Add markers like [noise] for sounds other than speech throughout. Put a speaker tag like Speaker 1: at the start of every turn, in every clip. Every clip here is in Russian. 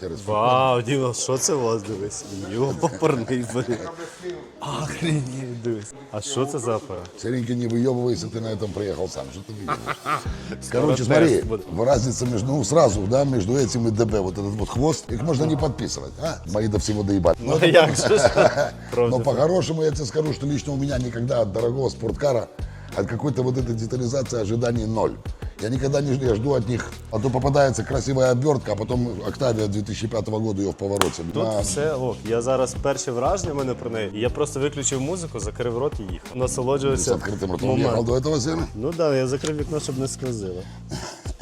Speaker 1: Через
Speaker 2: Вау, Діма, що це у вас дивись? Йопарний, блін. Охренеть, дивись. А що це за апарат?
Speaker 1: Серенький, не выебывайся, ты на этом приехал сам. Что ты видишь?
Speaker 2: Скоро
Speaker 1: Короче, смотри, разница между, ну, сразу, да, между этим и ДБ, вот этот вот хвост, их можно не подписывать, а? Мои до всего доебать.
Speaker 2: Ну як же ж? [laughs]
Speaker 1: Но по-хорошему я тебе скажу, что лично у меня никогда от дорогого спорткара, от какой-то вот этой детализации ожиданий ноль. Я никогда не жду, я жду от них, а то попадается красивая обертка, а потом Октавия 2005 года ее в повороте.
Speaker 2: Тут
Speaker 1: На-
Speaker 2: все ок. Я зараз перші враження в мене про неї. І Я просто виключив музику, закрив рот і їхав.
Speaker 1: с
Speaker 2: Насолоджувався.
Speaker 1: открытым ртом
Speaker 2: моментом.
Speaker 1: ехал до этого сена.
Speaker 2: Ну так, да, я закрив вікно, щоб не сквозило.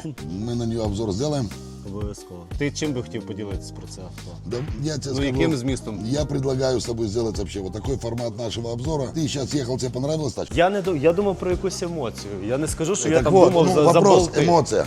Speaker 1: Мы на нее обзор сделаем.
Speaker 2: Обов'язково. Ти чим би хотів поділитися про це авто?
Speaker 1: Да, я тебе
Speaker 2: Ну,
Speaker 1: скажу,
Speaker 2: яким змістом?
Speaker 1: Я предлагаю с тобой сделать вообще вот такой формат нашего обзора. Ты сейчас ехал, тебе понравилась тачка?
Speaker 2: Я не ду- я думав про якусь емоцію. Я не скажу, що я
Speaker 1: так
Speaker 2: там
Speaker 1: вот,
Speaker 2: думав
Speaker 1: ну,
Speaker 2: за, за
Speaker 1: вопрос,
Speaker 2: болти.
Speaker 1: эмоция.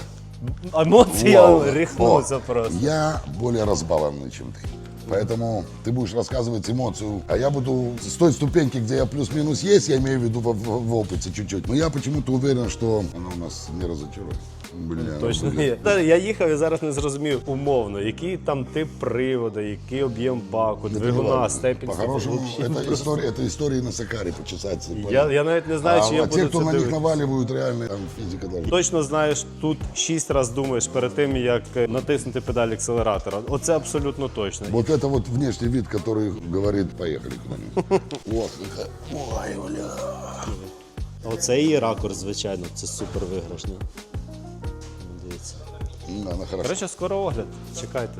Speaker 2: Емоції
Speaker 1: Вау.
Speaker 2: я ріхнувся
Speaker 1: О,
Speaker 2: просто.
Speaker 1: Я более разбалованный, чем ты. Поэтому ты будешь рассказывать эмоцию, а я буду с той ступеньки, где я плюс-минус есть, я имею в виду в, в- в опыте чуть-чуть. Но я почему-то уверен, что она у нас не разочарует. Бля,
Speaker 2: Точно
Speaker 1: бля.
Speaker 2: є. Та, Я їхав і зараз не зрозумів умовно, який там тип приводу, який об'єм баку, двигуна,
Speaker 1: Ладно,
Speaker 2: степінь.
Speaker 1: По-хорошему,
Speaker 2: Вообще
Speaker 1: это
Speaker 2: просто-
Speaker 1: история, это истории на Сакаре почесаться.
Speaker 2: Я, я навіть не знаю,
Speaker 1: а,
Speaker 2: чи я
Speaker 1: а
Speaker 2: буду
Speaker 1: те, кто
Speaker 2: це
Speaker 1: на них
Speaker 2: дивитися.
Speaker 1: наваливают, реально, там физика даже.
Speaker 2: Точно знаєш, тут шість разів думаєш перед тим, як е, натиснути педаль акселератора. Оце абсолютно точно.
Speaker 1: Вот это вот внешний вид, который говорит, поехали куда-нибудь. [laughs] Ох, ой, бля.
Speaker 2: Оце і ракурс, звичайно, це супер виграшно. Дивіться.
Speaker 1: Да, она хорошо.
Speaker 2: Коротше, скоро огляд. Чекайте.